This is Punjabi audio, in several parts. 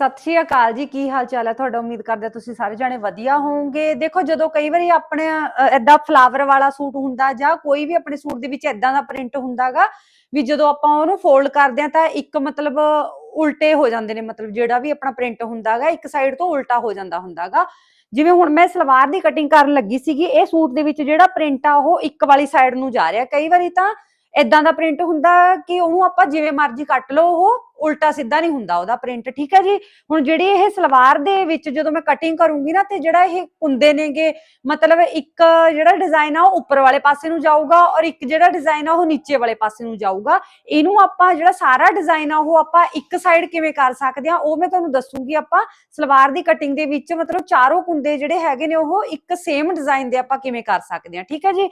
ਸਤਿ ਸ਼੍ਰੀ ਅਕਾਲ ਜੀ, ਕੀ ਹਾਲ ਚਾਲ ਹੈ ਤੁਹਾਡਾ? ਉਮੀਦ ਕਰਦੇ ਤੁਸੀਂ ਸਾਰੇ ਜਾਣੇ ਵਧੀਆ ਹੋਵੋਗੇ। ਦੇਖੋ, ਜਦੋਂ ਕਈ ਵਾਰੀ ਆਪਣੇ ਐਦਾਂ ਫਲਾਵਰ ਵਾਲਾ ਸੂਟ ਹੁੰਦਾ ਜਾਂ ਕੋਈ ਵੀ ਆਪਣੇ ਸੂਟ ਦੇ ਵਿੱਚ ਐਦਾਂ ਦਾ ਪ੍ਰਿੰਟ ਹੁੰਦਾਗਾ, ਵੀ ਜਦੋਂ ਆਪਾਂ ਉਹਨੂੰ ਫੋਲਡ ਕਰਦੇ ਆ ਤਾਂ ਇੱਕ ਮਤਲਬ ਉਲਟੇ ਹੋ ਜਾਂਦੇ ਨੇ, ਮਤਲਬ ਜਿਹੜਾ ਵੀ ਆਪਣਾ ਪ੍ਰਿੰਟ ਹੁੰਦਾਗਾ, ਇੱਕ ਸਾਈਡ ਤੋਂ ਉਲਟਾ ਹੋ ਜਾਂਦਾ ਹੁੰਦਾਗਾ। ਜਿਵੇਂ ਹੁਣ ਮੈਂ ਸਲਵਾਰ ਦੀ ਕਟਿੰਗ ਕਰਨ ਲੱਗੀ ਸੀਗੀ, ਇਹ ਸੂਟ ਦੇ ਵਿੱਚ ਜਿਹੜਾ ਪ੍ਰਿੰਟ ਆ, ਉਹ ਇੱਕ ਵਾਲੀ ਸਾਈਡ ਨੂੰ ਜਾ ਰਿਹਾ। ਕਈ ਵਾਰੀ ਤਾਂ ਇਦਾਂ ਦਾ ਪ੍ਰਿੰਟ ਹੁੰਦਾ ਕਿ ਉਹਨੂੰ ਆਪਾਂ ਜਿਵੇਂ ਮਰਜ਼ੀ ਕੱਟ ਲਓ, ਉਹ ਉਲਟਾ ਸਿੱਧਾ ਨਹੀਂ ਹੁੰਦਾ ਉਹਦਾ ਪ੍ਰਿੰਟ ਠੀਕ ਹੈ ਜੀ? ਹੁਣ ਜਿਹੜੀ ਇਹ ਸਲਵਾਰ ਦੇ ਵਿੱਚ ਜਦੋਂ ਮੈਂ ਕਟਿੰਗ ਕਰੂੰਗੀ ਨਾ ਤੇ ਜਿਹੜਾ ਇਹ ਕੁੰਦੇ ਨੇਗੇ, ਮਤਲਬ ਇੱਕ ਜਿਹੜਾ ਡਿਜ਼ਾਈਨ ਆ ਉਹ ਉੱਪਰ ਵਾਲੇ ਪਾਸੇ ਨੂੰ ਜਾਊਗਾ ਔਰ ਇੱਕ ਜਿਹੜਾ ਡਿਜ਼ਾਈਨ ਆ ਉਹ ਨੀਚੇ ਵਾਲੇ ਪਾਸੇ ਨੂੰ ਜਾਊਗਾ। ਇਹਨੂੰ ਆਪਾਂ ਜਿਹੜਾ ਸਾਰਾ ਡਿਜ਼ਾਈਨ ਆ ਉਹ ਆਪਾਂ ਇੱਕ ਸਾਈਡ ਕਿਵੇਂ ਕਰ ਸਕਦੇ ਆ ਉਹ ਮੈਂ ਤੁਹਾਨੂੰ ਦੱਸੂਗੀ ਆਪਾਂ। ਸਲਵਾਰ ਦੀ ਕਟਿੰਗ ਦੇ ਵਿੱਚ ਮਤਲਬ ਚਾਰੋਂ ਕੁੰਦੇ ਜਿਹੜੇ ਹੈਗੇ ਨੇ ਉਹ ਇੱਕ ਸੇਮ ਡਿਜ਼ਾਈਨ ਦੇ ਆਪਾਂ ਕਿਵੇਂ ਕਰ ਸਕਦੇ ਆ ਠੀਕ ਹੈ ਜੀ?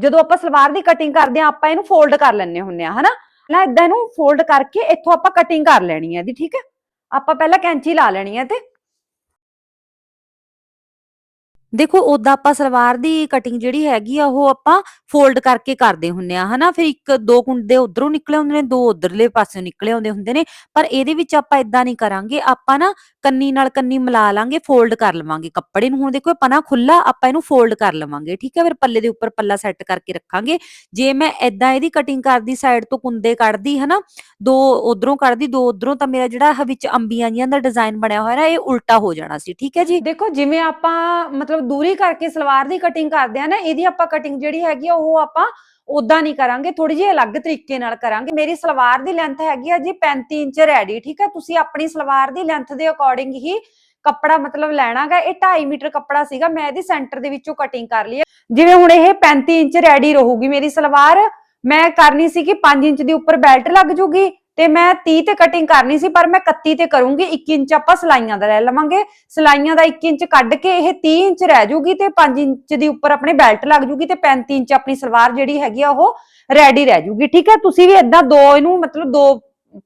ਜਦੋਂ ਆਪਾਂ ਸਲਵਾਰ ਦੀ ਕਟਿੰਗ ਕਰਦੇ ਆ ਆਪਾਂ ਇਹਨੂੰ ਫੋਲਡ ਕਰ ਲੈਣੇ ਹੁੰਨੇ ਆ ਹਨਾ? ਨਾ ਇਦਾਂ ਇਹਨੂੰ ਫੋਲਡ ਕਰਕੇ ਇੱਥੋਂ ਆਪਾਂ ਕਟਿੰਗ ਕਰ ਲੈਣੀ ਹੈ ਇਹਦੀ, ਠੀਕ ਹੈ? ਆਪਾਂ ਪਹਿਲਾਂ ਕੈਂਚੀ ਲਾ ਲੈਣੀ ਹੈ ਤੇ ਦੇਖੋ ਉਦਾਂ ਆਪਾਂ ਸਲਵਾਰ ਦੀ ਕਟਿੰਗ ਜਿਹੜੀ ਹੈਗੀ ਆ, ਉਹ ਆਪਾਂ ਫੋਲਡ ਕਰਕੇ ਕਰਦੇ ਹੁੰਨੇ ਆ, ਹਨਾ? ਫਿਰ ਇੱਕ ਦੋ ਕੁੰਡੇ ਉਧਰੋਂ ਨਿਕਲੇ ਹੁੰਦੇ ਨੇ, ਦੋ ਉਧਰਲੇ ਪਾਸੇ ਨਿਕਲੇ ਆਉਂਦੇ ਹੁੰਦੇ ਨੇ, ਪਰ ਇਹਦੇ ਵਿੱਚ ਆਪਾਂ ਇਦਾਂ ਨਹੀਂ ਕਰਾਂਗੇ, ਆਪਾਂ ਨਾ ਕੰਨੀ ਨਾਲ ਕੰਨੀ ਮਿਲਾ ਲਾਂਗੇ ਫੋਲਡ ਕਰ ਲਵਾਂਗੇ ਕੱਪੜੇ ਨੂੰ। ਹੁਣ ਦੇਖੋ ਪਨਾ ਖੁੱਲਾ ਆਪਾਂ ਇਹਨੂੰ ਫੋਲਡ ਕਰ ਲਵਾਂਗੇ, ਠੀਕ ਹੈ? ਫਿਰ ਪੱਲੇ ਦੇ ਉੱਪਰ ਪੱਲਾ ਸੈੱਟ ਕਰਕੇ ਰੱਖਾਂਗੇ। ਜੇ ਮੈਂ ਇਦਾਂ ਇਹਦੀ ਕਟਿੰਗ ਕਰਦੀ ਸਾਈਡ ਤੋਂ ਕੁੰਦੇ ਕੱਢਦੀ, ਹਨਾ? ਦੋ ਉਧਰੋਂ ਕੱਢਦੀ, ਦੋ ਉਧਰੋਂ ਤਾਂ ਮੇਰਾ ਜਿਹੜਾ ਵਿੱਚ ਅੰਬੀਆਂ ਜੀਆਂ ਦਾ ਡਿਜ਼ਾਈਨ ਬਣਿਆ ਹੋਇਆ ਨਾ, ਇਹ ਉਲਟਾ ਹੋ ਜਾਣਾ ਸੀ, ਠੀਕ ਹੈ ਜੀ? ਦੇਖੋ, ਜਿਵੇਂ ਆਪਾਂ ਮਤਲਬ ਦੂਰੀ ਕਰਕੇ ਸਲਵਾਰ ਦੀ ਕਟਿੰਗ ਕਰਦੇ ਆ ਨਾ, ਇਹਦੀ ਆਪਾਂ ਕਟਿੰਗ ਜਿਹੜੀ ਹੈਗੀ ਆ, ਉਹ ਆਪਾਂ ਉਦਾਂ ਨਹੀਂ ਕਰਾਂਗੇ ਥੋੜੀ ਜਿਹੀ ਅਲੱਗ ਤਰੀਕੇ ਨਾਲ ਕਰਾਂਗੇ। ਮੇਰੀ ਸਲਵਾਰ ਦੀ ਲੈਂਥ ਹੈਗੀ ਆ ਜੀ 35 ਇੰਚ ਰੈਡੀ ਠੀਕ ਹੈ ਤੁਸੀਂ ਆਪਣੀ ਸਲਵਾਰ ਦੀ ਲੈਂਥ ਦੇ ਅਕੋਰਡਿੰਗ ਹੀ ਕੱਪੜਾ ਮਤਲਬ ਲੈਣਾਗਾ, ਇਹ 2.5 ਮੀਟਰ ਕੱਪੜਾ ਸੀਗਾ, ਮੈਂ ਇਹਦੀ ਸੈਂਟਰ ਦੇ ਵਿੱਚੋਂ ਕਟਿੰਗ ਕਰ ਲਈ ਜਿਵੇਂ ਹੁਣ ਇਹ 35 ਇੰਚ ਰੈਡੀ ਰਹੂਗੀ ਮੇਰੀ ਸਲਵਾਰ, ਮੈਂ ਕਰਨੀ ਸੀ ਕਿ 5 ਇੰਚ ਦੀ ਉੱਪਰ ਬੈਲਟ ਲੱਗ ਜੂਗੀ ਤੇ ਮੈਂ 30 ਤੇ ਕਟਿੰਗ ਕਰਨੀ ਸੀ, ਪਰ ਮੈਂ 31 ਤੇ ਕਰੂੰਗੀ 1 ਇੰਚ ਆਪਾਂ ਸਲਾਈਆਂ ਦਾ ਲੈ ਲਵਾਂਗੇ। ਸਲਾਈਆਂ ਦਾ 1 ਇੰਚ ਕੱਢ ਕੇ ਇਹ 30 ਇੰਚ ਰਹਿ ਜੂਗੀ ਤੇ 5 ਇੰਚ ਦੀ ਉੱਪਰ ਆਪਣੇ ਬੈਲਟ ਲੱਗ ਜੂਗੀ ਤੇ 35 ਇੰਚ ਆਪਣੀ ਸਲਵਾਰ ਜਿਹੜੀ ਹੈਗੀ ਆ, ਉਹ ਰੈਡੀ ਰਹਿ ਜੂਗੀ, ਠੀਕ ਹੈ? ਤੁਸੀਂ ਵੀ ਇਦਾਂ ਦੋ ਇਹਨੂੰ ਮਤਲਬ ਦੋ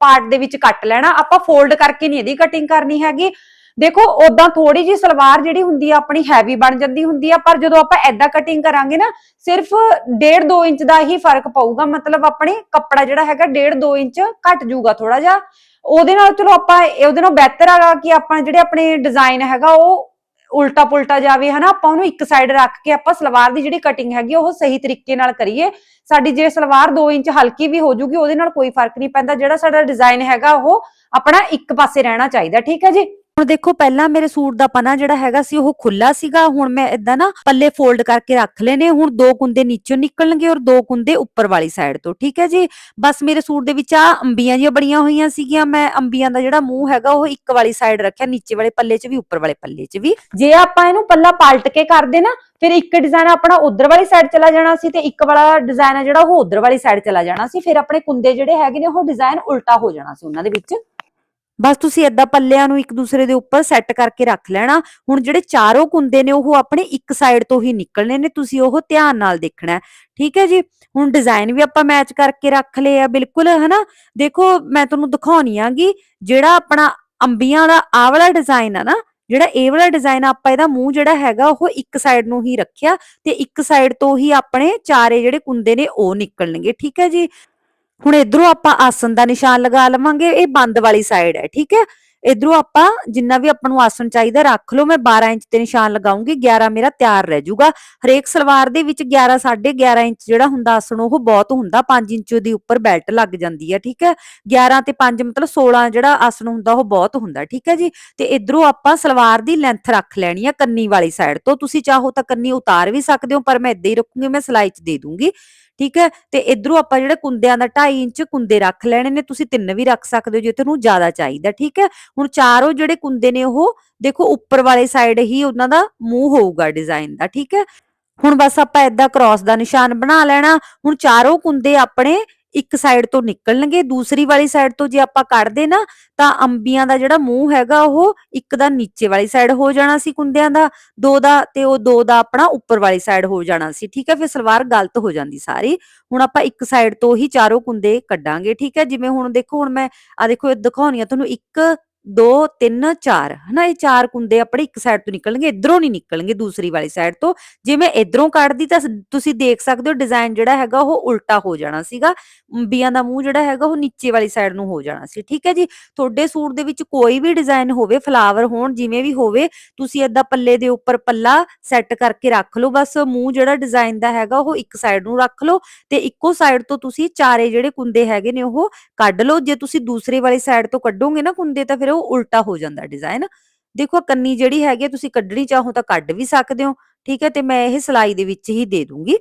ਪਾਰਟ ਦੇ ਵਿੱਚ ਕੱਟ ਲੈਣਾ। ਆਪਾਂ ਫੋਲਡ ਕਰਕੇ ਨਹੀਂ ਇਹਦੀ ਕਟਿੰਗ ਕਰਨੀ ਹੈਗੀ। ਦੇਖੋ ਉਦਾਂ ਥੋੜੀ ਜੀ ਸਲਵਾਰ ਜਿਹੜੀ ਹੁੰਦੀ ਆ, ਆਪਣੀ ਹੈਵੀ ਬਣ ਜਾਂਦੀ ਹੁੰਦੀ ਆ, ਪਰ ਜਦੋਂ ਆਪਾਂ ਐਦਾਂ ਕਟਿੰਗ ਕਰਾਂਗੇ ਨਾ, ਸਿਰਫ 1.5 2 ਇੰਚ ਦਾ ਹੀ ਫ਼ਰਕ ਪਊਗਾ। ਮਤਲਬ ਆਪਣੇ ਕੱਪੜਾ ਜਿਹੜਾ ਹੈਗਾ 1.5 2 ਇੰਚ ਘਟ ਜਾਊਗਾ ਥੋੜਾ ਜਿਹਾ। ਉਹਦੇ ਨਾਲ ਚਲੋ ਆਪਾਂ ਉਹਦੇ ਨਾਲ ਬਿਹਤਰ ਹੈਗਾ ਕਿ ਆਪਾਂ ਜਿਹੜੇ ਆਪਣੇ ਡਿਜ਼ਾਈਨ ਹੈਗਾ, ਉਹ ਉਲਟਾ ਪੁਲਟਾ ਜਾਵੇ, ਹਨਾ? ਆਪਾਂ ਉਹਨੂੰ ਇੱਕ ਸਾਈਡ ਰੱਖ ਕੇ ਆਪਾਂ ਸਲਵਾਰ ਦੀ ਜਿਹੜੀ ਕਟਿੰਗ ਹੈਗੀ, ਉਹ ਸਹੀ ਤਰੀਕੇ ਨਾਲ ਕਰੀਏ। ਸਾਡੀ ਜੇ ਸਲਵਾਰ 2 ਇੰਚ ਹਲਕੀ ਵੀ ਹੋ ਜੂਗੀ ਉਹਦੇ ਨਾਲ ਕੋਈ ਫ਼ਰਕ ਨਹੀਂ ਪੈਂਦਾ। ਜਿਹੜਾ ਸਾਡਾ ਡਿਜ਼ਾਈਨ ਹੈਗਾ, ਉਹ ਆਪਣਾ ਇੱਕ ਪਾਸੇ ਰਹਿਣਾ ਚਾਹੀਦਾ, ਠੀਕ ਹੈ ਜੀ? ਹੁਣ ਦੇਖੋ, ਪਹਿਲਾਂ ਮੇਰੇ ਸੂਟ ਦਾ ਪਨਾ ਜਿਹੜਾ ਹੈਗਾ ਸੀ, ਉਹ ਖੁੱਲਾ ਸੀਗਾ। ਹੁਣ ਮੈਂ ਇਦਾਂ ਨਾ ਪੱਲੇ ਫੋਲਡ ਕਰਕੇ ਰੱਖ ਲਏ ਹੁਣ ਦੋ ਕੁੰਦੇ ਨੀਚੋਂ ਨਿਕਲਣਗੇ ਔਰ ਦੋ ਕੁੰਦੇ ਉੱਪਰ ਵਾਲੀ ਸਾਈਡ ਤੋਂ, ਠੀਕ ਹੈ ਜੀ? ਬਸ ਮੇਰੇ ਸੂਟ ਦੇ ਵਿੱਚ ਆ ਅੰਬੀਆਂ ਜੀਆਂ ਬੜੀਆਂ ਹੋਈਆਂ ਸੀਗੀਆਂ। ਮੈਂ ਅੰਬੀਆਂ ਦਾ ਜਿਹੜਾ ਮੂੰਹ ਹੈਗਾ, ਉਹ ਇੱਕ ਵਾਲੀ ਸਾਈਡ ਰੱਖਿਆ, ਨੀਚੇ ਵਾਲੇ ਪੱਲੇ 'ਚ ਵੀ, ਉੱਪਰ ਵਾਲੇ ਪੱਲੇ 'ਚ ਵੀ। ਜੇ ਆਪਾਂ ਇਹਨੂੰ ਪੱਲਾ ਪਲਟ ਕੇ ਕਰਦੇ ਨਾ, ਫਿਰ ਇੱਕ ਡਿਜ਼ਾਈਨ ਆਪਣਾ ਉਧਰ ਵਾਲੀ ਸਾਈਡ ਚਲਾ ਜਾਣਾ ਸੀ ਤੇ ਇੱਕ ਵਾਲਾ ਡਿਜ਼ਾਈਨ ਹੈ ਜਿਹੜਾ ਉਹ ਉਧਰ ਵਾਲੀ ਸਾਈਡ ਚਲਾ ਜਾਣਾ ਸੀ। ਫਿਰ ਆਪਣੇ ਕੁੰਦੇ ਜਿਹੜੇ ਹੈਗੇ ਨੇ, ਉਹ ਡਿਜ਼ਾਈਨ ਉਲਟਾ ਹੋ ਜਾਣਾ ਸੀ ਉਹਨਾਂ ਦੇ ਵਿੱਚ। ਬਸ ਤੁਸੀਂ ਏਦਾਂ ਪੱਲਿਆਂ ਨੂੰ ਇੱਕ ਦੂਸਰੇ ਦੇ ਉੱਪਰ ਸੈੱਟ ਕਰਕੇ ਰੱਖ ਲੈਣਾ। ਹੁਣ ਜਿਹੜੇ ਚਾਰੋਂ ਕੁੰਦੇ ਨੇ, ਉਹ ਆਪਣੇ ਇੱਕ ਸਾਈਡ ਤੋਂ ਹੀ ਨਿਕਲਣੇ ਨੇ, ਤੁਸੀਂ ਉਹ ਧਿਆਨ ਨਾਲ ਦੇਖਣਾ ਠੀਕ ਹੈ ਜੀ? ਹੁਣ ਡਿਜ਼ਾਈਨ ਵੀ ਆਪਾਂ ਮੈਚ ਕਰਕੇ ਰੱਖ ਲਏ ਆ, ਬਿਲਕੁਲ, ਹਨਾ? ਦੇਖੋ, ਮੈਂ ਤੁਹਾਨੂੰ ਦਿਖਾਉਣੀ ਆਂਗੀ, ਜਿਹੜਾ ਆਪਣਾ ਅੰਬੀਆਂ ਦਾ ਆਹ ਵਾਲਾ ਡਿਜ਼ਾਈਨ ਆ ਨਾ, ਜਿਹੜਾ ਇਹ ਵਾਲਾ ਡਿਜ਼ਾਈਨ ਆਪਾਂ ਇਹਦਾ ਮੂੰਹ ਜਿਹੜਾ ਹੈਗਾ, ਉਹ ਇੱਕ ਸਾਈਡ ਨੂੰ ਹੀ ਰੱਖਿਆ ਤੇ ਇੱਕ ਸਾਈਡ ਤੋਂ ਹੀ ਆਪਣੇ ਚਾਰੇ ਜਿਹੜੇ ਕੁੰਦੇ ਨੇ, ਉਹ ਨਿਕਲਣਗੇ। ਠੀਕ ਹੈ ਜੀ? ਹੁਣ ਇਧਰੋਂ ਆਪਾਂ ਆਸਨ ਦਾ ਨਿਸ਼ਾਨ ਲਗਾ ਲਵਾਂਗੇ, ਇਹ ਬੰਦ ਵਾਲੀ ਸਾਈਡ ਹੈ, ਠੀਕ ਹੈ? ਇਧਰੋਂ ਆਪਾਂ ਜਿੰਨਾ ਵੀ ਆਪਾਂ ਨੂੰ ਆਸਨ ਚਾਹੀਦਾ ਰੱਖ ਲਓ, ਮੈਂ 12 ਇੰਚ ਤੇ ਨਿਸ਼ਾਨ ਲਗਾਉਂਗੀ 11 ਮੇਰਾ ਤਿਆਰ ਰਹਿ ਜਾਊਗਾ। ਹਰੇਕ ਸਲਵਾਰ ਦੇ ਵਿੱਚ 11 11.5 ਇੰਚ ਜਿਹੜਾ ਹੁੰਦਾ ਆਸਨ ਉਹ ਬਹੁਤ ਹੁੰਦਾ 5 ਇੰਚ ਦੀ ਉੱਪਰ ਬੈਲਟ ਲੱਗ ਜਾਂਦੀ ਹੈ, ਠੀਕ ਹੈ? 11 ਤੇ 5 ਮਤਲਬ 16 ਜਿਹੜਾ ਆਸਨ ਹੁੰਦਾ, ਉਹ ਬਹੁਤ ਹੁੰਦਾ, ਠੀਕ ਹੈ ਜੀ? ਤੇ ਇਧਰੋਂ ਆਪਾਂ ਸਲਵਾਰ ਦੀ ਲੈਂਥ ਰੱਖ ਲੈਣੀ ਹੈ, ਕੰਨੀ ਵਾਲੀ ਸਾਈਡ ਤੋਂ। ਤੁਸੀਂ ਚਾਹੋ ਤਾਂ ਕੰਨੀ ਉਤਾਰ ਵੀ ਸਕਦੇ ਹੋ, ਪਰ ਮੈਂ ਇਦਾਂ ਹੀ ਰੱਖੂੰਗੀ, ਮੈਂ ਸਲਾਈ 'ਚ ਦੇ ਦੂੰਗੀ। ਠੀਕ ਹੈ? ਤੇ ਇਧਰੋਂ ਆਪਾਂ ਜਿਹੜੇ ਕੁੰਦਿਆਂ ਦਾ 2.5 ਇੰਚ ਕੁੰਦੇ ਰੱਖ ਲੈਣੇ ਨੇ, ਤੁਸੀਂ ਤਿੰਨ ਵੀ ਰੱਖ ਸਕਦੇ ਹੋ ਜੇ ਤੁਹਾਨੂੰ ਜ਼ਿਆਦਾ ਚਾਹੀਦਾ, ਠੀਕ ਹੈ? ਹੁਣ ਚਾਰੋਂ ਜਿਹੜੇ ਕੁੰਦੇ ਨੇ ਉਹ, ਦੇਖੋ ਉੱਪਰ ਵਾਲੇ ਸਾਈਡ ਹੀ ਉਹਨਾਂ ਦਾ ਮੂੰਹ ਹੋਊਗਾ ਡਿਜ਼ਾਈਨ ਦਾ, ਠੀਕ ਹੈ? ਹੁਣ ਬਸ ਆਪਾਂ ਇਦਾਂ ਕ੍ਰਾਸ ਦਾ ਨਿਸ਼ਾਨ ਬਣਾ ਲੈਣਾ, ਹੁਣ ਚਾਰੋਂ ਕੁੰਦੇ ਆਪਣੇ ਇੱਕ ਸਾਈਡ ਤੋਂ ਨਿਕਲਣਗੇ, ਦੂਸਰੀ ਵਾਲੀ ਸਾਈਡ ਤੋਂ ਜੇ ਆਪਾਂ ਕੱਢਦੇ ਨਾ, ਤਾਂ ਅੰਬੀਆਂ ਦਾ ਜਿਹੜਾ ਮੂੰਹ ਹੈਗਾ ਉਹ ਇੱਕ ਦਾ ਨੀਚੇ ਵਾਲੀ ਸਾਈਡ ਹੋ ਜਾਣਾ ਸੀ ਕੁੰਦਿਆਂ ਦਾ, ਦੋ ਦਾ ਤੇ ਉਹ ਦੋ ਦਾ ਆਪਣਾ ਉੱਪਰ ਵਾਲੀ ਸਾਈਡ ਹੋ ਜਾਣਾ ਸੀ, ਠੀਕ ਹੈ? ਫਿਰ ਸਲਵਾਰ ਗਲਤ ਹੋ ਜਾਂਦੀ ਸਾਰੀ। ਹੁਣ ਆਪਾਂ ਇੱਕ ਸਾਈਡ ਤੋਂ ਹੀ ਚਾਰੋਂ ਕੁੰਦੇ ਕੱਢਾਂਗੇ, ਠੀਕ ਹੈ? ਜਿਵੇਂ ਹੁਣ ਦੇਖੋ, ਹੁਣ ਮੈਂ ਆ ਦੇਖੋ ਦਿਖਾਉਣੀ ਆ, ਤੁਹਾਨੂੰ ਇੱਕ 2 3 4 ਹਨਾ? ਇਹ ਚਾਰ ਕੁੰਦੇ ਆਪਣੇ ਇੱਕ ਸਾਈਡ ਤੋਂ ਨਿਕਲਣਗੇ, ਇਧਰੋਂ ਨਹੀਂ ਨਿਕਲਣਗੇ, ਦੂਸਰੀ ਵਾਲੀ ਸਾਈਡ ਤੋਂ। ਜੇ ਮੈਂ ਇਧਰੋਂ ਕੱਢਦੀ ਤਾਂ ਤੁਸੀਂ ਦੇਖ ਸਕਦੇ ਹੋ ਡਿਜ਼ਾਈਨ ਜਿਹੜਾ ਹੈਗਾ, ਉਹ ਉਲਟਾ ਹੋ ਜਾਣਾ ਸੀਗਾ। ਅੰਬੀਆਂ ਦਾ ਮੂੰਹ ਜਿਹੜਾ ਹੈਗਾ, ਉਹ ਨੀਚੇ ਵਾਲੀ ਸਾਈਡ ਨੂੰ ਹੋ ਜਾਣਾ ਸੀ, ਠੀਕ ਹੈ ਜੀ? ਤੁਹਾਡੇ ਸੂਟ ਦੇ ਵਿੱਚ ਕੋਈ ਵੀ ਡਿਜ਼ਾਈਨ ਹੋਵੇ ਫਲਾਵਰ ਹੋਣ ਜਿਵੇਂ ਵੀ ਹੋਵੇ, ਤੁਸੀਂ ਏਦਾਂ ਪੱਲੇ ਦੇ ਉੱਪਰ ਪੱਲਾ ਸੈੱਟ ਕਰਕੇ ਰੱਖ ਲਓ, ਬਸ ਮੂੰਹ ਜਿਹੜਾ ਡਿਜ਼ਾਈਨ ਦਾ ਹੈਗਾ, ਉਹ ਇੱਕ ਸਾਈਡ ਨੂੰ ਰੱਖ ਲਓ ਤੇ ਇੱਕੋ ਸਾਈਡ ਤੋਂ ਤੁਸੀਂ ਚਾਰੇ ਜਿਹੜੇ ਕੁੰਦੇ ਹੈਗੇ ਨੇ, ਉਹ ਕੱਢ ਲਓ। ਜੇ ਤੁਸੀਂ ਦੂਸਰੇ ਵਾਲੀ ਸਾਈਡ ਤੋਂ ਕੱਢੋਗੇ ਨਾ ਕੁੰਦੇ ਤਾਂ ਫਿਰ ਉਹ ਉਲਟਾ ਹੋ ਜਾਂਦਾ ਡਿਜ਼ਾਈਨ ਦੇਖੋ ਕੰਨੀ ਜਿਹੜੀ ਹੈਗੀ ਤੁਸੀਂ ਕੱਢਣੀ ਚਾਹੋ ਤਾਂ ਕੱਢ ਵੀ ਸਕਦੇ ਹੋ, ਠੀਕ ਹੈ? ਤੇ ਮੈਂ ਇਹ ਸਿਲਾਈ ਦੇ ਵਿੱਚ ਹੀ ਦੇ ਦੂੰਗੀ।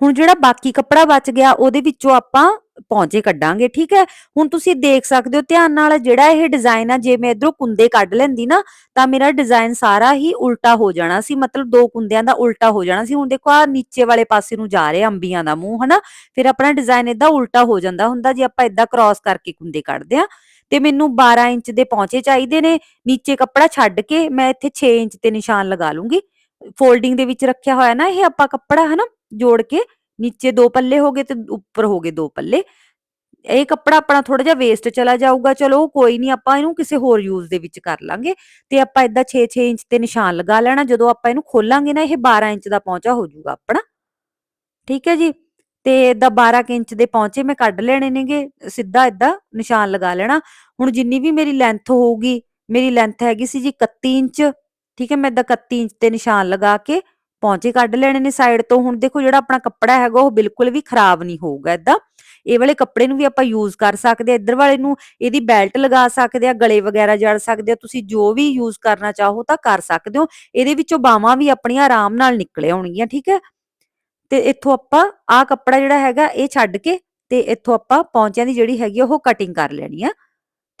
ਹੁਣ ਜਿਹੜਾ ਬਾਕੀ ਕੱਪੜਾ ਬਚ ਗਿਆ, ਉਹਦੇ ਵਿੱਚੋਂ ਆਪਾਂ ਪੌਂਚੇ ਕੱਢਾਂਗੇ, ਠੀਕ ਹੈ? ਹੁਣ ਤੁਸੀਂ ਦੇਖ ਸਕਦੇ ਹੋ, ਧਿਆਨ ਨਾਲ ਜਿਹੜਾ ਇਹ ਡਿਜ਼ਾਈਨ ਆ, ਜੇ ਮੈਂ ਇਧਰੋਂ ਕੁੰਦੇ ਕੱਢ ਲੈਂਦੀ ਨਾ, ਤਾਂ ਮੇਰਾ ਡਿਜ਼ਾਈਨ ਸਾਰਾ ਹੀ ਉਲਟਾ ਹੋ ਜਾਣਾ ਸੀ। ਮਤਲਬ ਦੋ ਕੁੰਦਿਆਂ ਦਾ ਉਲਟਾ ਹੋ ਜਾਣਾ ਸੀ। ਹੁਣ ਦੇਖੋ ਆ ਨੀਚੇ ਵਾਲੇ ਪਾਸੇ ਨੂੰ ਜਾ ਰਿਹਾ ਅੰਬੀਆਂ ਦਾ ਮੂੰਹ, ਹਨਾ? ਫਿਰ ਆਪਣਾ ਡਿਜ਼ਾਈਨ ਇਦਾਂ ਉਲਟਾ ਹੋ ਜਾਂਦਾ ਹੁੰਦਾ, ਜੇ ਆਪਾਂ ਇਦਾਂ ਕ੍ਰਾਸ ਕਰਕੇ ਕੁੰਦੇ ਕੱਢਦੇ ਆ। ਤੇ ਮੈਨੂੰ 12 ਇੰਚ ਦੇ ਪੌਂਚੇ ਚਾਹੀਦੇ ਨੇ, ਨੀਚੇ ਕੱਪੜਾ ਛੱਡ ਕੇ ਮੈਂ ਇੱਥੇ 6 ਇੰਚ ਤੇ ਨਿਸ਼ਾਨ ਲਗਾ ਲੂੰਗੀ। ਫੋਲਡਿੰਗ ਦੇ ਵਿੱਚ ਰੱਖਿਆ ਹੋਇਆ ਨਾ ਇਹ ਆਪਾਂ ਕੱਪੜਾ ਹਨਾ ਜੋੜ ਕੇ, ਨੀਚੇ ਦੋ ਪੱਲੇ ਹੋ ਗਏ ਤੇ ਉੱਪਰ ਹੋ ਗਏ ਦੋ ਪੱਲੇ। ਇਹ ਕੱਪੜਾ ਆਪਣਾ ਥੋੜਾ ਜਿਹਾ ਵੇਸਟ ਚਲਾ ਜਾਊਗਾ, ਚਲੋ ਕੋਈ ਨਹੀਂ ਆਪਾਂ ਇਹਨੂੰ ਕਿਸੇ ਹੋਰ ਯੂਜ਼ ਦੇ ਵਿੱਚ ਕਰ ਲਾਂਗੇ। ਤੇ ਆਪਾਂ ਇਦਾਂ 6-6 ਇੰਚ ਤੇ ਨਿਸ਼ਾਨ ਲਗਾ ਲੈਣਾ, ਜਦੋਂ ਆਪਾਂ ਇਹਨੂੰ ਖੋਲਾਂਗੇ ਨਾ ਇਹ 12 ਇੰਚ ਦਾ ਪੌਂਚਾ ਹੋ ਜਾਊਗਾ ਆਪਣਾ। ਠੀਕ ਹੈ ਜੀ? ਤੇ ਇਦਾਂ 12 ਕੁ ਇੰਚ ਦੇ ਪੌਂਚੇ ਮੈਂ ਕੱਢ ਲੈਣੇ ਨੇਗੇ, ਸਿੱਧਾ ਇਦਾਂ ਨਿਸ਼ਾਨ ਲਗਾ ਲੈਣਾ। ਹੁਣ ਜਿੰਨੀ ਵੀ ਮੇਰੀ ਲੈਂਥ ਹੋਊਗੀ, ਮੇਰੀ ਲੈਂਥ ਹੈਗੀ ਸੀ ਜੀ 31 ਇੰਚ, ਠੀਕ ਹੈ, ਮੈਂ ਇਦਾਂ 31 ਇੰਚ ਤੇ ਨਿਸ਼ਾਨ ਲਗਾ ਕੇ ਪੌਂਚੇ ਕੱਢ ਲੈਣੇ ਨੇ ਸਾਈਡ ਤੋਂ। ਹੁਣ ਦੇਖੋ ਜਿਹੜਾ ਆਪਣਾ ਕੱਪੜਾ ਹੈਗਾ, ਉਹ ਬਿਲਕੁਲ ਵੀ ਖਰਾਬ ਨਹੀਂ ਹੋਊਗਾ ਇਦਾਂ ਇਹ ਵਾਲੇ ਕੱਪੜੇ ਨੂੰ ਵੀ ਆਪਾਂ ਯੂਜ਼ ਕਰ ਸਕਦੇ ਆ ਇੱਧਰ ਵਾਲੇ ਨੂੰ ਇਹਦੀ ਬੈਲਟ ਲਗਾ ਸਕਦੇ ਆ ਗਲੇ ਵਗੈਰਾ ਜੜ ਸਕਦੇ ਆ ਤੁਸੀਂ ਜੋ ਵੀ ਯੂਜ਼ ਕਰਨਾ ਚਾਹੋ ਤਾਂ ਕਰ ਸਕਦੇ ਹੋ। ਇਹਦੇ ਵਿੱਚੋਂ ਬਾਹਾਂ ਵੀ ਆਪਣੀਆਂ ਆਰਾਮ ਨਾਲ ਨਿਕਲੇ ਆਉਣਗੀਆਂ, ਠੀਕ ਹੈ। ਤੇ ਇੱਥੋਂ ਆਪਾਂ ਆਹ ਕੱਪੜਾ ਜਿਹੜਾ ਹੈਗਾ ਇਹ ਛੱਡ ਕੇ ਤੇ ਇੱਥੋਂ ਆਪਾਂ ਪੌਂਚਿਆਂ ਦੀ ਜਿਹੜੀ ਹੈਗੀ ਆ, ਉਹ ਕਟਿੰਗ ਕਰ ਲੈਣੀ ਆ।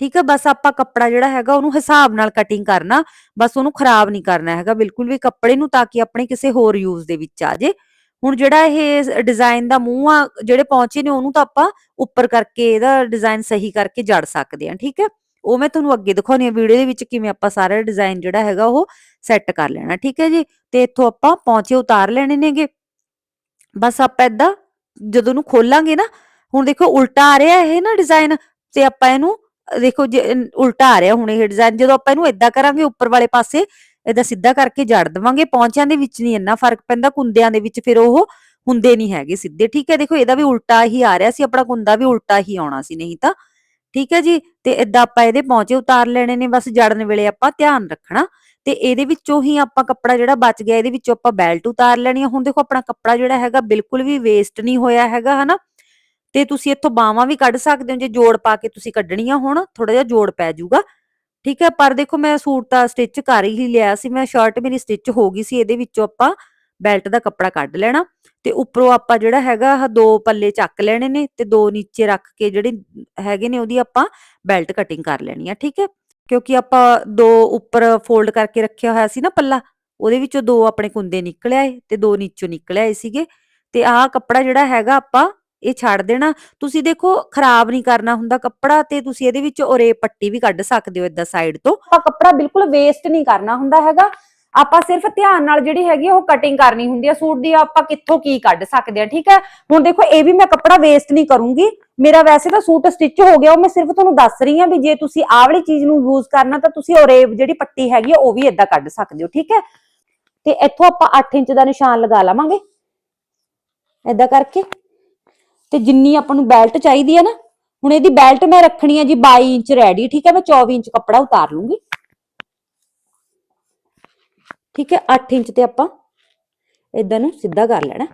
ਠੀਕ ਹੈ ਬਸ ਆਪਾਂ ਕੱਪੜਾ ਜਿਹੜਾ ਹੈਗਾ ਉਹਨੂੰ ਹਿਸਾਬ ਨਾਲ ਕਟਿੰਗ ਕਰਨਾ, ਬਸ ਉਹਨੂੰ ਖਰਾਬ ਨਹੀਂ ਕਰਨਾ ਹੈਗਾ, ਬਿਲਕੁਲ ਵੀ ਕੱਪੜੇ ਨੂੰ ਤਾਂ ਕਿ ਆਪਣੇ ਕਿਸੇ ਹੋਰ ਯੂਜ਼ ਦੇ ਵਿੱਚ ਆ ਜੇ। ਹੁਣ ਜਿਹੜਾ ਇਹ ਡਿਜ਼ਾਈਨ ਦਾ ਮੂੰਹ ਆ, ਜਿਹੜੇ ਪੌਂਚੇ ਨੇ ਉਹਨੂੰ ਤਾਂ ਆਪਾਂ ਉੱਪਰ ਕਰਕੇ ਇਹਦਾ ਡਿਜ਼ਾਈਨ ਸਹੀ ਕਰਕੇ ਜੜ ਸਕਦੇ ਆ, ਠੀਕ ਹੈ ਉਹ ਮੈਂ ਤੁਹਾਨੂੰ ਅੱਗੇ ਦਿਖਾਉਣੀ ਆ, ਵੀਡੀਓ ਦੇ ਵਿੱਚ ਕਿਵੇਂ ਆਪਾਂ ਸਾਰਾ ਡਿਜ਼ਾਈਨ ਜਿਹੜਾ ਹੈਗਾ ਉਹ ਸੈੱਟ ਕਰ ਲੈਣਾ, ਠੀਕ ਹੈ ਜੀ? ਤੇ ਇੱਥੋਂ ਆਪਾਂ ਪੌਂਚੇ ਉਤਾਰ ਲੈਣੇ ਨੇਗੇ। ਬਸ ਆਪਾਂ ਏਦਾਂ, ਜਦੋਂ ਨੂੰ ਖੋਲਾਂਗੇ ਨਾ, ਹੁਣ ਦੇਖੋ ਉਲਟਾ ਆ ਰਿਹਾ ਇਹ ਨਾ ਡਿਜ਼ਾਈਨ ਤੇ ਆਪਾਂ ਇਹਨੂੰ, ਦੇਖੋ ਉਲਟਾ ਆ ਰਿਹਾ ਹੁਣ ਇਹ ਡਿਜ਼ਾਈਨ ਜਦੋਂ ਆਪਾਂ ਇਹਨੂੰ ਏਦਾਂ ਕਰਾਂਗੇ ਉੱਪਰ ਵਾਲੇ ਪਾਸੇ, ਏਦਾਂ ਸਿੱਧਾ ਕਰਕੇ ਜੜ ਦੇਵਾਂਗੇ, ਪੌਂਚਿਆਂ ਦੇ ਵਿੱਚ ਨਹੀਂ ਇੰਨਾ ਫ਼ਰਕ ਪੈਂਦਾ, ਕੁੰਦਿਆਂ ਦੇ ਵਿੱਚ ਫਿਰ ਉਹ ਹੁੰਦੇ ਨਹੀਂ ਹੈਗੇ ਸਿੱਧੇ, ਠੀਕ ਹੈ, ਦੇਖੋ ਇਹਦਾ ਵੀ ਉਲਟਾ ਹੀ ਆ ਰਿਹਾ ਸੀ, ਆਪਣਾ ਕੁੰਦਾ ਵੀ ਉਲਟਾ ਹੀ ਆਉਣਾ ਸੀ, ਨਹੀਂ ਤਾਂ, ਠੀਕ ਹੈ ਜੀ, ਤੇ ਏਦਾਂ ਆਪਾਂ ਇਹਦੇ ਪੌਂਚੇ ਉਤਾਰ ਲੈਣੇ ਨੇ, ਬਸ ਜੜਨ ਵੇਲੇ ਆਪਾਂ ਧਿਆਨ ਰੱਖਣਾ ਤੇ ਇਹਦੇ ਵਿੱਚੋਂ ਹੀ ਆਪਾਂ ਕੱਪੜਾ ਜਿਹੜਾ ਬਚ ਗਿਆ, ਇਹਦੇ ਵਿੱਚੋਂ ਆਪਾਂ ਬੈਲਟ ਉਤਾਰ ਲੈਣੀ ਆ। ਹੁਣ ਦੇਖੋ ਆਪਣਾ ਕੱਪੜਾ ਜਿਹੜਾ ਹੈਗਾ ਬਿਲਕੁਲ ਵੀ ਵੇਸਟ ਨਹੀਂ ਹੋਇਆ ਹੈਗਾ, ਹਨਾ? ਤੇ ਤੁਸੀਂ ਇੱਥੋਂ ਬਾਹਾਂ ਵੀ ਕੱਢ ਸਕਦੇ ਹੋ, ਜੇ ਜੋੜ ਪਾ ਕੇ ਤੁਸੀਂ ਕੱਢਣੀਆਂ ਹੁਣ ਥੋੜਾ ਜਿਹਾ ਜੋੜ ਪੈ ਜਾਊਗਾ। ਠੀਕ ਹੈ, ਪਰ ਦੇਖੋ ਮੈਂ ਸੂਟ ਤਾਂ ਸਟਿਚ ਕਰ ਹੀ ਲਿਆ ਸੀ, ਮੈਂ ਸ਼ਰਟ ਮੇਰੀ ਸਟਿਚ ਹੋ ਗਈ ਸੀ, ਇਹਦੇ ਵਿੱਚੋਂ ਆਪਾਂ ਬੈਲਟ ਦਾ ਕੱਪੜਾ ਕੱਢ ਲੈਣਾ। ਤੇ ਉੱਪਰੋਂ ਆਪਾਂ ਜਿਹੜਾ ਹੈਗਾ, ਆਹ ਦੋ ਪੱਲੇ ਚੱਕ ਲੈਣੇ ਨੇ ਤੇ ਦੋ ਨੀਚੇ ਰੱਖ ਕੇ ਜਿਹੜੇ ਹੈਗੇ ਨੇ ਉਹਦੀ ਆਪਾਂ ਬੈਲਟ ਕਟਿੰਗ ਕਰ ਲੈਣੀ ਆ, ਠੀਕ ਹੈ? ਕਿਉਂਕਿ ਆਪਾਂ ਦੋ ਉੱਪਰ ਫੋਲਡ ਕਰਕੇ ਰੱਖਿਆ ਹੋਇਆ ਸੀ ਨਾ ਪੱਲਾ, ਉਹਦੇ ਵਿੱਚੋਂ ਦੋ ਆਪਣੇ ਕੁੰਦੇ ਨਿਕਲ ਆਏ ਤੇ ਦੋ ਨੀਚੋਂ ਨਿਕਲ ਆਏ ਸੀਗੇ ਤੇ ਆਹ ਕੱਪੜਾ ਜਿਹੜਾ ਹੈਗਾ ਆਪਾਂ ਇਹ ਛੱਡ ਦੇਣਾ। ਤੁਸੀਂ ਦੇਖੋ, ਖਰਾਬ ਨਹੀਂ ਕਰਨਾ ਹੁੰਦਾ ਕੱਪੜਾ ਤੇ ਤੁਸੀਂ ਇਹਦੇ ਵਿੱਚ ਔਰੇ ਪੱਟੀ ਵੀ ਕੱਢ ਸਕਦੇ ਹੋ ਇਦਾਂ ਸਾਈਡ ਤੋਂ। ਆਪਾਂ ਕੱਪੜਾ ਬਿਲਕੁਲ ਵੇਸਟ ਨਹੀਂ ਕਰਨਾ ਹੁੰਦਾ ਹੈਗਾ। ਆਪਾਂ ਸਿਰਫ ਧਿਆਨ ਨਾਲ ਜਿਹੜੀ ਹੈਗੀ ਆ ਉਹ ਕਟਿੰਗ ਕਰਨੀ ਹੁੰਦੀ ਆ। ਸੂਟ ਦੀ ਆਪਾਂ ਕਿੱਥੋਂ ਕੀ ਕੱਢ ਸਕਦੇ ਆ, ਠੀਕ ਹੈ? ਹੁਣ ਦੇਖੋ, ਇਹ ਵੀ ਮੈਂ ਕੱਪੜਾ ਵੇਸਟ ਨਹੀਂ ਕਰੂੰਗੀ। ਮੇਰਾ ਵੈਸੇ ਤਾਂ ਸੂਟ ਸਟਿਚ ਹੋ ਗਿਆ, ਉਹ ਮੈਂ ਸਿਰਫ ਤੁਹਾਨੂੰ ਦੱਸ ਰਹੀ ਹਾਂ ਵੀ ਜੇ ਤੁਸੀਂ ਆਹ ਵਾਲੀ ਚੀਜ਼ ਨੂੰ ਯੂਜ਼ ਕਰਨਾ, ਤਾਂ ਤੁਸੀਂ ਔਰੇਬ ਜਿਹੜੀ ਪੱਟੀ ਹੈਗੀ ਆ, ਉਹ ਵੀ ਏਦਾਂ ਕੱਢ ਸਕਦੇ ਹੋ, ਠੀਕ ਹੈ? ਤੇ ਇੱਥੋਂ ਆਪਾਂ 8 ਇੰਚ ਦਾ ਨਿਸ਼ਾਨ ਲਗਾ ਲਵਾਂਗੇ। ਏਦਾਂ ਕਰਕੇ। ਤੇ ਜਿੰਨੀ ਆਪਾਂ ਨੂੰ ਬੈਲਟ ਚਾਹੀਦੀ ਹੈ ਨਾ, ਹੁਣ ਇਹਦੀ ਬੈਲਟ ਮੈਂ ਰੱਖਣੀ ਹੈ ਜੀ 22 ਇੰਚ ਰੈਡੀ ਠੀਕ ਹੈ? ਮੈਂ 24 ਇੰਚ ਕੱਪੜਾ ਉਤਾਰ ਲੂੰਗੀ। ਠੀਕ ਹੈ 8 ਇੰਚ ਤੇ ਆਪਾਂ ਇਦਾਂ ਨੂੰ ਸਿੱਧਾ ਕਰ ਲੈਣਾ।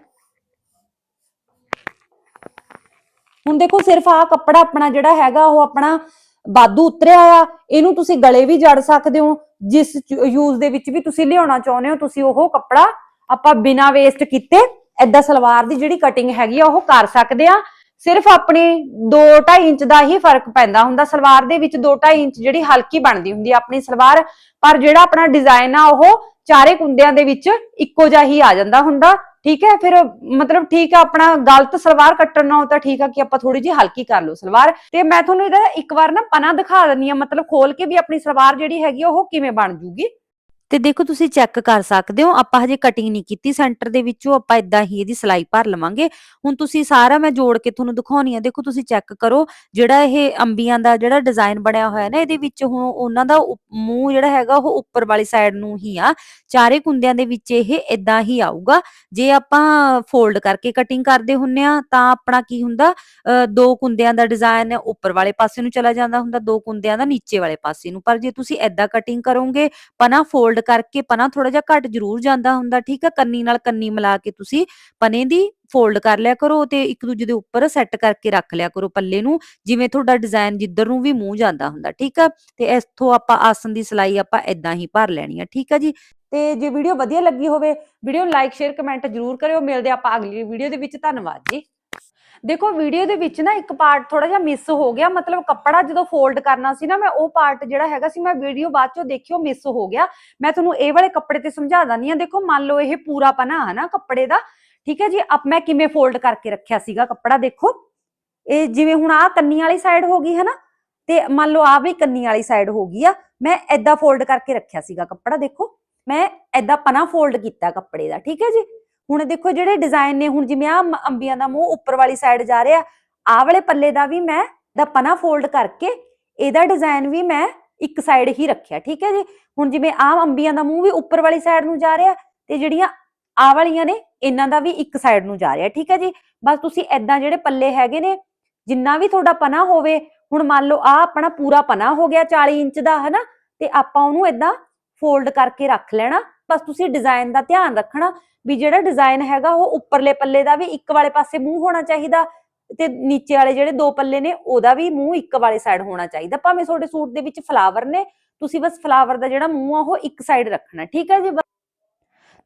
ਹੁਣ ਦੇਖੋ, ਸਿਰਫ ਆਹ ਕੱਪੜਾ ਆਪਣਾ ਜਿਹੜਾ ਹੈਗਾ, ਉਹ ਆਪਣਾ ਬਾਦੂ ਉਤਰਿਆ ਆ। ਇਹਨੂੰ ਤੁਸੀਂ ਗਲੇ ਵੀ ਜੜ ਸਕਦੇ ਹੋ। ਜਿਸ ਯੂਜ਼ ਦੇ ਵਿੱਚ ਵੀ ਤੁਸੀਂ ਲਿਆਉਣਾ ਚਾਹੁੰਦੇ ਹੋ, ਤੁਸੀਂ ਉਹ ਕੱਪੜਾ ਆਪਾਂ ਬਿਨਾ ਵੇਸਟ ਕੀਤੇ ਏਦਾਂ ਸਲਵਾਰ ਦੀ ਜਿਹੜੀ ਕਟਿੰਗ ਹੈਗੀ ਆ, ਉਹ ਕਰ ਸਕਦੇ ਆ। ਸਿਰਫ ਆਪਣੀ 2.5 ਇੰਚ ਦਾ ਹੀ ਫ਼ਰਕ ਪੈਂਦਾ ਹੁੰਦਾ। ਸਲਵਾਰ ਦੇ ਵਿੱਚ 2.5 ਇੰਚ ਜਿਹੜੀ ਹਲਕੀ ਬਣਦੀ ਹੁੰਦੀ ਆ ਆਪਣੀ ਸਲਵਾਰ, ਪਰ ਜਿਹੜਾ ਆਪਣਾ ਡਿਜ਼ਾਈਨ ਆ ਉਹ ਚਾਰੇ ਕੁੰਦਿਆਂ ਦੇ ਵਿੱਚ ਇੱਕੋ ਜਿਹਾ ਹੀ ਆ ਜਾਂਦਾ ਹੁੰਦਾ। ਠੀਕ ਹੈ, ਫਿਰ ਮਤਲਬ ਠੀਕ ਆ ਆਪਣਾ ਗਲਤ ਸਲਵਾਰ ਕੱਟਣ ਨਾਲੋਂ ਤਾਂ ਠੀਕ ਆ ਕਿ ਆਪਾਂ ਥੋੜੀ ਜਿਹੀ ਹਲਕੀ ਕਰ ਲਓ ਸਲਵਾਰ। ਤੇ ਮੈਂ ਤੁਹਾਨੂੰ ਇਹਦਾ ਇੱਕ ਵਾਰ ਨਾ ਪਨਾ ਦਿਖਾ ਦਿੰਨੀ ਆ ਮਤਲਬ ਖੋਲ ਕੇ ਵੀ ਆਪਣੀ ਸਲਵਾਰ ਜਿਹੜੀ ਹੈਗੀ ਆ ਉਹ ਕਿਵੇਂ ਬਣ ਜੂਗੀ। ਤੇ ਦੇਖੋ ਤੁਸੀਂ ਚੈੱਕ ਕਰ ਸਕਦੇ ਹੋ ਆਪਾਂ ਹਜੇ ਕਟਿੰਗ ਨਹੀਂ ਕੀਤੀ ਸੈਂਟਰ ਦੇ ਵਿੱਚੋਂ ਆਪਾਂ ਇਦਾਂ ਹੀ ਇਹਦੀ ਸਲਾਈ ਭਰ ਲਵਾਂਗੇ। ਹੁਣ ਤੁਸੀਂ ਸਾਰਾ ਮੈਂ ਜੋੜ ਕੇ ਤੁਹਾਨੂੰ ਦਿਖਾਉਣੀ ਆ ਦੇਖੋ ਤੁਸੀਂ ਚੈੱਕ ਕਰੋ ਜਿਹੜਾ ਇਹ ਅੰਬੀਆਂ ਦਾ ਜਿਹੜਾ ਡਿਜ਼ਾਈਨ ਬਣਿਆ ਹੋਇਆ ਨਾ ਇਹਦੇ ਵਿੱਚ ਹੁਣ ਉਹਨਾਂ ਦਾ ਮੂੰਹ ਜਿਹੜਾ ਹੈਗਾ ਉਹ ਉੱਪਰ ਵਾਲੀ ਸਾਈਡ ਨੂੰ ਹੀ ਆ ਚਾਰੇ ਕੁੰਦਿਆਂ ਦੇ ਵਿੱਚ ਇਹ ਇਦਾਂ ਹੀ ਆਊਗਾ। ਜੇ ਆਪਾਂ ਫੋਲਡ ਕਰਕੇ ਕਟਿੰਗ ਕਰਦੇ ਹੁੰਨੇ ਆ ਤਾਂ ਆਪਣਾ ਕੀ ਹੁੰਦਾ ਅ, ਦੋ ਕੁੰਦਿਆਂ ਦਾ ਡਿਜ਼ਾਈਨ ਉੱਪਰ ਵਾਲੇ ਪਾਸੇ ਨੂੰ ਚਲਾ ਜਾਂਦਾ ਹੁੰਦਾ ਦੋ ਕੁੰਦਿਆਂ ਦਾ ਨੀਚੇ ਵਾਲੇ ਪਾਸੇ ਨੂੰ। ਪਰ ਜੇ ਤੁਸੀਂ ਐਦਾਂ ਕਟਿੰਗ ਕਰੋਗੇ ਪਨਾ ਫੋਲਡ ਕਰਕੇ ਪਨਾ ਥੋੜਾ ਜਿਹਾ ਘਟ ਜ਼ਰੂਰ ਜਾਂਦਾ ਹੁੰਦਾ, ਠੀਕ ਹੈ ਕੰਨੀ ਨਾਲ ਕੰਨੀ ਮਿਲਾ ਕੇ ਤੁਸੀਂ ਪਨੇ ਦੀ ਫੋਲਡ ਕਰ ਲਿਆ ਕਰੋ ਤੇ ਇੱਕ ਦੂਜੇ ਦੇ ਉੱਪਰ ਸੈੱਟ ਕਰਕੇ ਰੱਖ ਲਿਆ ਕਰੋ ਪੱਲੇ ਨੂੰ, ਜਿਵੇਂ ਤੁਹਾਡਾ ਡਿਜ਼ਾਈਨ ਜਿੱਧਰ ਨੂੰ ਵੀ ਮੂੰਹ ਜਾਂਦਾ ਹੁੰਦਾ, ਠੀਕ ਆ? ਤੇ ਇਥੋਂ ਆਪਾਂ ਆਸਨ ਦੀ ਸਲਾਈ ਆਪਾਂ ਇਦਾਂ ਹੀ ਭਰ ਲੈਣੀ ਆ, ਠੀਕ ਆ ਜੀ? ਤੇ ਜੇ ਵੀਡੀਓ ਵਧੀਆ ਲੱਗੀ ਹੋਵੇ, ਵੀਡੀਓ ਨੂੰ ਲਾਈਕ ਸ਼ੇਅਰ ਕਮੈਂਟ ਜਰੂਰ ਕਰਿਓ, ਮਿਲਦੇ ਆਪਾਂ ਅਗਲੀ ਵੀਡੀਓ ਦੇ ਵਿੱਚ, ਧੰਨਵਾਦ ਜੀ। ਦੇਖੋ ਵੀਡੀਓ ਦੇ ਵਿੱਚ ਨਾ ਇੱਕ ਪਾਰਟ ਥੋੜਾ ਜਿਹਾ ਮਿਸ ਹੋ ਗਿਆ। ਮਤਲਬ ਕੱਪੜਾ ਜਦੋਂ ਫੋਲਡ ਕਰਨਾ ਸੀ ਨਾ, ਮੈਂ ਉਹ ਪਾਰਟ ਜਿਹੜਾ ਹੈਗਾ ਸੀ, ਮੈਂ ਵੀਡੀਓ ਬਾਅਦ ਚੋਂ ਦੇਖਿਓ ਮਿਸ ਹੋ ਗਿਆ। ਮੈਂ ਤੁਹਾਨੂੰ ਇਹ ਵਾਲੇ ਕੱਪੜੇ ਤੇ ਸਮਝਾ ਦਾਨੀ ਆ। ਦੇਖੋ, ਮੰਨ ਲਓ ਇਹ ਪੂਰਾ ਪਨਾ ਹੈ ਨਾ ਕੱਪੜੇ ਦਾ। ਠੀਕ ਹੈ ਜੀ? ਅਬ ਮੈਂ ਕਿਵੇਂ ਫੋਲਡ ਕਰਕੇ ਰੱਖਿਆ ਸੀਗਾ ਕੱਪੜਾ, ਦੇਖੋ। ਇਹ ਜਿਵੇਂ ਹੁਣ ਆਹ ਕੰਨੀ ਵਾਲੀ ਸਾਈਡ ਹੋ ਗਈ ਹੈ ਨਾ ਤੇ ਮੰਨ ਲਓ ਆ ਵੀ ਕੰਨੀ ਵਾਲੀ ਸਾਈਡ ਹੋ ਗਈ ਆ। ਮੈਂ ਐਦਾਂ ਫੋਲਡ ਕਰਕੇ ਰੱਖਿਆ ਸੀਗਾ ਕੱਪੜਾ, ਦੇਖੋ। ਮੈਂ ਐਦਾਂ ਪਨਾ ਫੋਲਡ ਕੀਤਾ ਕੱਪੜੇ ਦਾ। ਠੀਕ ਹੈ ਜੀ? ਹੁਣ ਦੇਖੋ ਜਿਹੜੇ ਡਿਜ਼ਾਈਨ ਨੇ, ਹੁਣ ਜਿਵੇਂ ਆ ਅੰਬੀਆਂ ਦਾ ਮੂੰਹ ਉੱਪਰ ਵਾਲੀ ਸਾਈਡ ਜਾ ਰਿਹਾ, ਆਹ ਵਾਲੇ ਪੱਲੇ ਦਾ ਵੀ ਮੈਂ ਦਾ ਪਨਾ ਫੋਲਡ ਕਰਕੇ ਇਹਦਾ ਡਿਜ਼ਾਈਨ ਵੀ ਮੈਂ ਇੱਕ ਸਾਈਡ ਹੀ ਰੱਖਿਆ, ਠੀਕ ਹੈ ਜੀ? ਹੁਣ ਜਿਵੇਂ ਆ ਅੰਬੀਆਂ ਦਾ ਮੂੰਹ ਵੀ ਉੱਪਰ ਵਾਲੀ ਸਾਈਡ ਨੂੰ ਜਾ ਰਿਹਾ ਤੇ ਜਿਹੜੀਆਂ ਆ ਵਾਲੀਆਂ ਨੇ, ਇਹਨਾਂ ਦਾ ਵੀ ਇੱਕ ਸਾਈਡ ਨੂੰ ਜਾ ਰਿਹਾ, ਠੀਕ ਹੈ ਜੀ? ਬਸ ਤੁਸੀਂ ਐਦਾਂ ਜਿਹੜੇ ਪੱਲੇ ਹੈਗੇ ਨੇ, ਜਿੰਨਾ ਵੀ ਤੁਹਾਡਾ ਪਨਾ ਹੋਵੇ, ਹੁਣ ਮੰਨ ਲਓ ਆ ਆਪਣਾ ਪੂਰਾ ਪਨਾ ਹੋ ਗਿਆ 40 ਇੰਚ ਦਾ, ਹਨਾ? ਤੇ ਆਪਾਂ ਉਹਨੂੰ ਐਦਾਂ ਫੋਲਡ ਕਰਕੇ ਰੱਖ ਲੈਣਾ, ਬਸ ਤੁਸੀਂ ਡਿਜ਼ਾਈਨ ਦਾ ਧਿਆਨ ਰੱਖਣਾ ਵੀ ਜਿਹੜਾ ਡਿਜ਼ਾਈਨ ਹੈਗਾ ਉਹ ਉੱਪਰਲੇ ਪੱਲੇ ਦਾ ਵੀ ਇੱਕ ਵਾਲੇ ਪਾਸੇ ਮੂੰਹ ਹੋਣਾ ਚਾਹੀਦਾ ਤੇ ਨੀਚੇ ਵਾਲੇ ਜਿਹੜੇ ਦੋ ਪੱਲੇ ਨੇ ਉਹਦਾ ਵੀ ਮੂੰਹ ਇੱਕ ਵਾਲੇ ਸਾਈਡ ਹੋਣਾ ਚਾਹੀਦਾ। ਭਾਵੇਂ ਤੁਹਾਡੇ ਸੂਟ ਦੇ ਵਿੱਚ ਫਲਾਵਰ ਨੇ, ਤੁਸੀਂ ਬਸ ਫਲਾਵਰ ਦਾ ਜਿਹੜਾ ਮੂੰਹ ਆ ਉਹ ਇੱਕ ਸਾਈਡ ਰੱਖਣਾ, ਠੀਕ ਹੈ ਜੀ?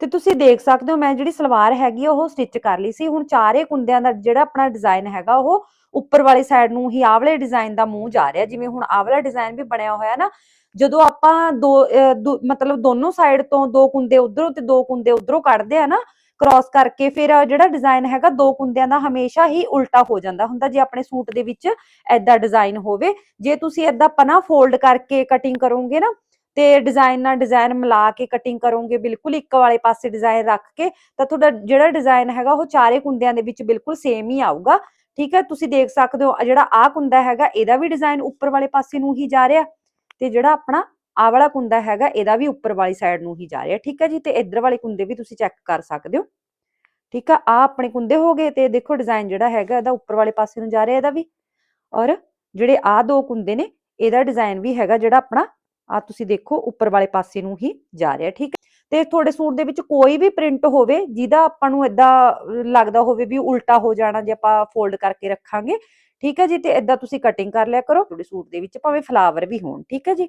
ਤੇ ਤੁਸੀਂ ਦੇਖ ਸਕਦੇ ਹੋ, ਮੈਂ ਜਿਹੜੀ ਸਲਵਾਰ ਹੈਗੀ ਉਹ ਸਟਿਚ ਕਰ ਲਈ ਸੀ। ਹੁਣ ਚਾਰੇ ਕੁੰਦਿਆਂ ਦਾ ਜਿਹੜਾ ਆਪਣਾ ਡਿਜ਼ਾਈਨ ਹੈਗਾ, ਉਹ ਉੱਪਰ ਵਾਲੀ ਸਾਈਡ ਨੂੰ ਹੀ ਆਵਲੇ ਡਿਜ਼ਾਈਨ ਦਾ ਮੂੰਹ ਜਾ ਰਿਹਾ। ਜਿਵੇਂ ਹੁਣ ਆਵਲਾ ਡਿਜ਼ਾਈਨ ਵੀ ਬਣਿਆ ਹੋਇਆ ਨਾ ਜਦੋਂ ਆਪਾਂ ਦੋ ਮਤਲਬ ਦੋਨੋਂ ਸਾਈਡ ਤੋਂ ਦੋ ਕੁੰਦੇ ਉਧਰੋਂ ਤੇ ਦੋ ਕੁੰਦੇ ਉਧਰੋਂ ਕੱਢਦੇ ਆ ਨਾ ਕ੍ਰਾਸ ਕਰਕੇ ਫਿਰ ਜਿਹੜਾ ਡਿਜ਼ਾਈਨ ਹੈਗਾ ਦੋ ਕੁੰਦਿਆਂ ਦਾ ਹਮੇਸ਼ਾ ਹੀ ਉਲਟਾ ਹੋ ਜਾਂਦਾ ਹੁੰਦਾ, ਜੇ ਆਪਣੇ ਸੂਟ ਦੇ ਵਿੱਚ ਐਦਾਂ ਡਿਜ਼ਾਈਨ ਹੋਵੇ। ਜੇ ਤੁਸੀਂ ਐਦਾਂ ਪਨਾ ਫੋਲਡ ਕਰਕੇ ਕਟਿੰਗ ਕਰੋਗੇ ਨਾ, ਤੇ ਡਿਜ਼ਾਈਨ ਨਾਲ ਡਿਜ਼ਾਈਨ ਮਿਲਾ ਕੇ ਕਟਿੰਗ ਕਰੋਗੇ, ਬਿਲਕੁਲ ਇੱਕ ਵਾਲੇ ਪਾਸੇ ਡਿਜ਼ਾਈਨ ਰੱਖ ਕੇ, ਤਾਂ ਤੁਹਾਡਾ ਜਿਹੜਾ ਡਿਜ਼ਾਈਨ ਹੈਗਾ ਉਹ ਚਾਰੇ ਕੁੰਦਿਆਂ ਦੇ ਵਿੱਚ ਬਿਲਕੁਲ ਸੇਮ ਹੀ ਆਊਗਾ। ਠੀਕ ਹੈ, ਤੁਸੀਂ ਦੇਖ ਸਕਦੇ ਹੋ, ਜਿਹੜਾ ਆਹ ਕੁੰਦਾ ਹੈਗਾ, ਇਹਦਾ ਵੀ ਡਿਜ਼ਾਈਨ ਉੱਪਰ ਵਾਲੇ ਪਾਸੇ ਨੂੰ ਹੀ ਜਾ ਰਿਹਾ। ਤੇ ਜਿਹੜਾ ਆਪਣਾ ਆ ਵਾਲਾ ਕੁੰਦਾ ਹੈਗਾ, ਇਹਦਾ ਵੀ ਉੱਪਰ ਵਾਲੀ ਸਾਈਡ ਨੂੰ ਹੀ ਜਾ ਰਿਹਾ। ਠੀਕ ਹੈ ਜੀ? ਤੇ ਇੱਧਰ ਵਾਲੇ ਕੁੰਦੇ ਵੀ ਤੁਸੀਂ ਚੈੱਕ ਕਰ ਸਕਦੇ ਹੋ। ਠੀਕ ਆ? ਆ ਆਪਣੇ ਕੁੰਦੇ ਹੋ ਗਏ ਤੇ ਦੇਖੋ ਡਿਜ਼ਾਈਨ ਜਿਹੜਾ ਹੈਗਾ, ਇਹਦਾ ਉੱਪਰ ਵਾਲੇ ਪਾਸੇ ਨੂੰ ਜਾ ਰਿਹਾ ਇਹਦਾ ਵੀ। ਔਰ ਜਿਹੜੇ ਆ ਦੋ ਕੁੰਦੇ ਨੇ, ਇਹਦਾ ਡਿਜ਼ਾਈਨ ਵੀ ਹੈਗਾ ਜਿਹੜਾ ਆਪਣਾ ਆ ਤੁਸੀਂ ਦੇਖੋ ਉੱਪਰ ਵਾਲੇ ਪਾਸੇ ਨੂੰ ਹੀ ਜਾ ਰਿਹਾ। ਠੀਕ ਹੈ? ਤੇ ਤੁਹਾਡੇ ਸੂਟ ਦੇ ਵਿੱਚ ਕੋਈ ਵੀ ਪ੍ਰਿੰਟ ਹੋਵੇ, ਜਿਹਦਾ ਆਪਾਂ ਨੂੰ ਏਦਾਂ ਲੱਗਦਾ ਹੋਵੇ ਵੀ ਉਲਟਾ ਹੋ ਜਾਣਾ, ਜੇ ਆਪਾਂ ਫੋਲਡ ਕਰਕੇ ਰੱਖਾਂਗੇ ਠੀਕ ਹੈ ਜੀ? ਤੇ ਏਦਾਂ ਤੁਸੀਂ ਕਟਿੰਗ ਕਰ ਲਿਆ ਕਰੋ। ਤੁਹਾਡੇ ਸੂਟ ਦੇ ਵਿੱਚ ਭਾਵੇਂ ਫਲਾਵਰ ਵੀ ਹੋਣ, ਠੀਕ ਹੈ ਜੀ?